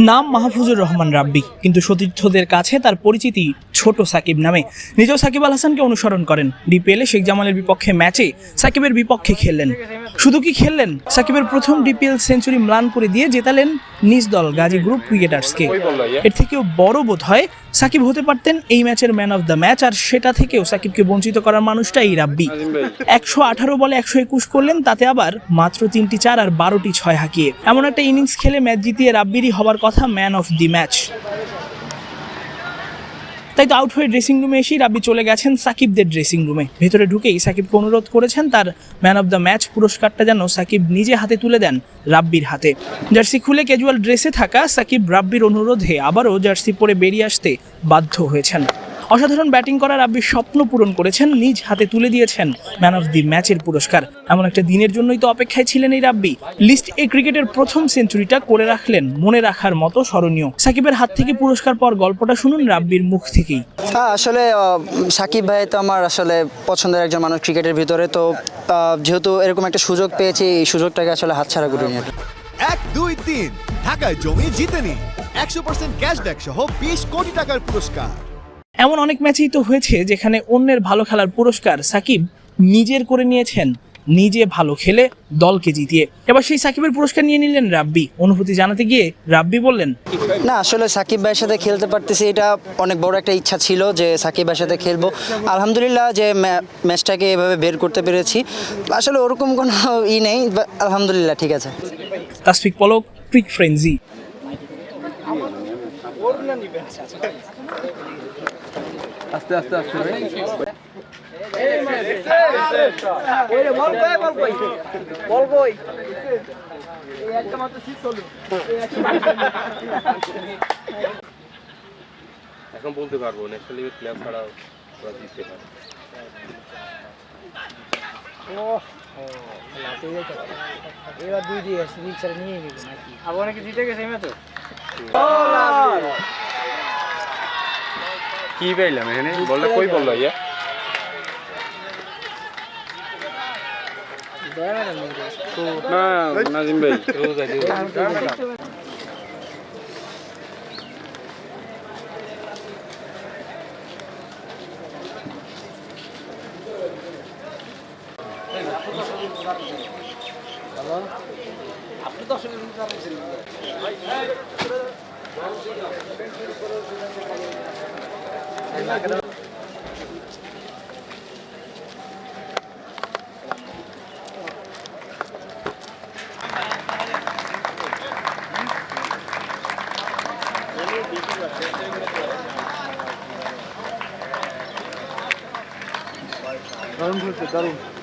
নাম মাহফুজুর রহমান রাব্বি কিন্তু সতীর্থদের কাছে তার পরিচিতি ছোট সাকিব নামে। নিজেও সাকিব আল হাসানকে অনুসরণ করেন। ডিপিএলে শেখ জামালের বিপক্ষে ম্যাচে সাকিবের বিপক্ষে খেললেন। শুধু কি খেললেন? সাকিবের প্রথম ডিপিএল সেঞ্চুরি ম্লান করে দিয়ে জেতালেন নিজ দল গাজী গ্রুপ ক্রিকেটার্সকে। এর থেকেও বড় বোধ হয় সাকিব হতে পারতেন এই ম্যাচের ম্যান অফ দ্য ম্যাচ আর সেটা থেকেও সাকিবকে বঞ্চিত করার মানুষটা এই রাব্বি। একশো আঠারো বলে একশো একুশ করলেন তাতে আবার মাত্র তিনটি চার আর বারোটি ছয় হাঁকিয়ে। এমন একটা ইনিংস খেলে ম্যাচ জিতিয়ে রাব্বিরই হবার কথা ম্যান অফ দি ম্যাচ। তাই তো আউট হয়ে ড্রেসিং রুমে এসেই রাব্বি চলে গেছেন সাকিবদের ড্রেসিং রুমে ভেতরে ঢুকেই সাকিবকে অনুরোধ করেছেন তার ম্যান অফ দ্য ম্যাচ পুরস্কারটা যেন সাকিব নিজে হাতে তুলে দেন রাব্বির হাতে। জার্সি খুলে ক্যাজুয়াল ড্রেসে থাকা সাকিব রাব্বির অনুরোধে আবারও জার্সি পরে বেরিয়ে আসতে বাধ্য হয়েছেন। অসাধারণ ব্যাটিং করা রাব্বির স্বপ্ন পূরণ করেছেন নিজ হাতে তুলে দিয়েছেন ম্যান অফ দি ম্যাচের পুরস্কার। এমন একটা দিনের জন্যই তো অপেক্ষায় ছিলেন এই রাব্বি। লিস্ট এ ক্রিকেটের প্রথম সেঞ্চুরিটা করে রাখলেন মনে রাখার মতো স্মরণীয়। সাকিবের হাত থেকে পুরস্কার পর গল্পটা শুনুন রাব্বির মুখ থেকেই। হ্যাঁ আসলে আহ, সাকিব ভাই তো আমার আসলে পছন্দের একজন মানুষ ক্রিকেটের ভিতরে তো আহ, যেহেতু এরকম একটা সুযোগ পেয়েছি এই সুযোগটাকে আসলে হাতছাড়া করিনি। এক দুই তিন। ঢাকায় জমি জিতে নিন একশো পার্সেন্ট ক্যাশব্যাক সহ বিশ কোটি টাকার পুরস্কার। এমন অনেক ম্যাচেই তো হয়েছে যেখানে অন্যের ভালো খেলার পুরস্কার সাকিব নিজের করে নিয়েছেন নিজে ভালো খেলে দলকে জিতিয়ে। এবার সেই সাকিবের পুরস্কার নিয়ে নিলেন রাব্বি। অনুভূতি জানাতে গিয়ে রাব্বি বললেন না আসলে সাকিব ভাইয়ের সাথে খেলতে পারতেছি এটা অনেক বড় একটা ইচ্ছা ছিল যে সাকিব ভাইয়ের সাথে খেলব। আলহামদুলিল্লাহ যে ম্যাচটাকে এভাবে বের করতে পেরেছি। আসলে ওরকম কোনো ই নেই আলহামদুলিল্লাহ ঠিক আছে। তাসফিক পলক ক্রিক ফ্রেন্সি। এখন বলতে পারব ন্যাশনাল লিগের প্লেয়ার ছাড়া ওরা জিততে পারে। এবার দুই দিয়ে নিয়ে নিবি নাকি? আবার নাকি জিতে গেছে এই ম্যাচে? কি পাইলাম এখানে? বললে কই বলল ইয়া? না নাজিম ভাই। দারুণ Karun, karun.